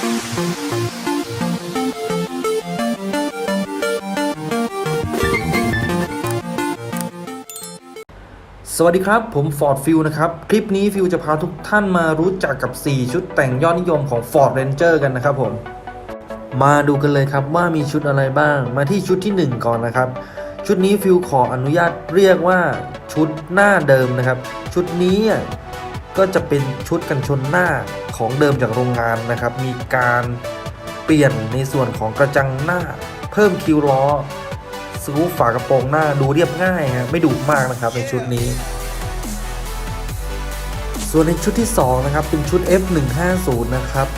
สวัสดีครับ ผม Ford f i l นะครับ คลิปนี้ฟิวจะพาทุกท่านมารู้จักกับ 4 ชุดแต่งยอดนิยมของ Ford Ranger กันนะครับผม มาดูกันเลยครับว่ามีชุดอะไรบ้าง มาที่ชุดที่ 1 ก่อนนะครับ ชุดนี้ฟิวขออนุญาตเรียกว่าชุดหน้าเดิมนะครับ ชุดนี้อะ ก็จะเป็นชุดกันชนหน้าของเดิมจากโรงงานนะครับ มีการเปลี่ยนในส่วนของกระจังหน้า เพิ่มคิวล้อสกรูฝากระโปรงหน้าดูเรียบง่ายฮะไม่ดุมากนะครับในชุดนี้ ส่วนในชุดที่ 2 นะครับ เป็นชุด F150 นะครับ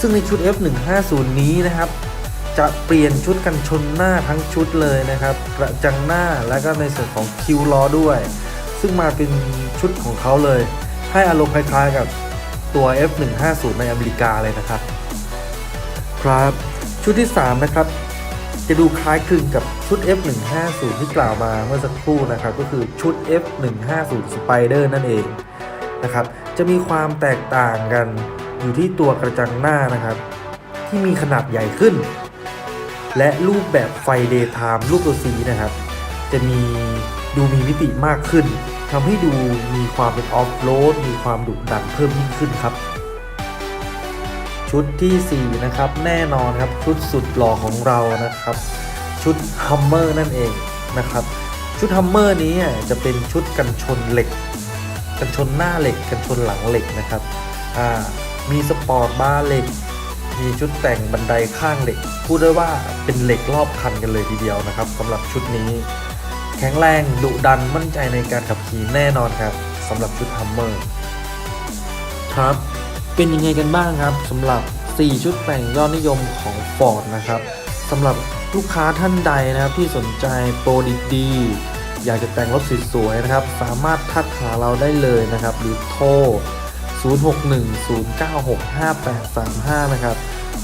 ซึ่งในชุด F150 นี้นะครับ จะเปลี่ยนชุดกันชนหน้าทั้งชุดเลยนะครับ กระจังหน้าและก็ในส่วนของคิวล้อด้วย ซึ่งมาเป็นชุดของเขาเลย ให้อารมณ์คล้ายๆกับตัว F150 ในอเมริกาเลยนะครับ ครับชุดที่ 3 นะครับ จะดูคล้ายคลึงกับชุด F150 ที่กล่าวมาเมื่อสักครู่นะครับ ก็คือชุด F150 Spider นั่นเองนะครับ จะมีความแตกต่างกันอยู่ที่ตัวกระจังหน้านะครับ ที่มีขนาดใหญ่ขึ้น และรูปแบบไฟ Daytime รูปตัวสีนะครับ จะมีดูมีมิติมากขึ้น ทำให้ดูมีความเป็นออฟโรดมีความดุดันเพิ่มยิ่งขึ้นครับ ชุดที่ 4 นะครับแน่นอนครับชุดสุดหล่อของเรานะครับ ชุดฮัมเมอร์นั่นเองนะครับ ชุดฮัมเมอร์นี้จะเป็นชุดกันชนเหล็ก กันชนหน้าเหล็ก กันชนหลังเหล็กนะครับมีสปอร์ตบาร์เหล็ก มีชุดแต่งบันไดข้างเหล็ก พูดได้ว่าเป็นเหล็กรอบคันกันเลยทีเดียวนะครับสำหรับชุดนี้ แข็งแรงดุดันมั่นใจในการขับขี่แน่นอนครับสำหรับชุดฮัมเมอร์ครับ เป็นยังไงกันบ้างครับสำหรับ 4 ชุดแต่งยอดนิยมของ Ford นะครับสำหรับลูกค้าท่านใดนะครับที่สนใจโปรดีๆอยากจะแต่งรถสวยๆนะครับ สามารถทักหาเราได้เลยนะครับ หรือโทร 0610965835 นะครับ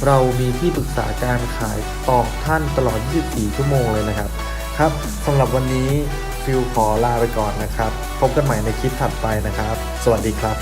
เรามีที่ปรึกษาการขายตอบท่านตลอด 24 ชั่วโมงเลยนะครับ ครับสำหรับวันนี้ฟิลขอลาไปก่อนนะครับ พบกันใหม่ในคลิปถัดไปนะครับ สวัสดีครับ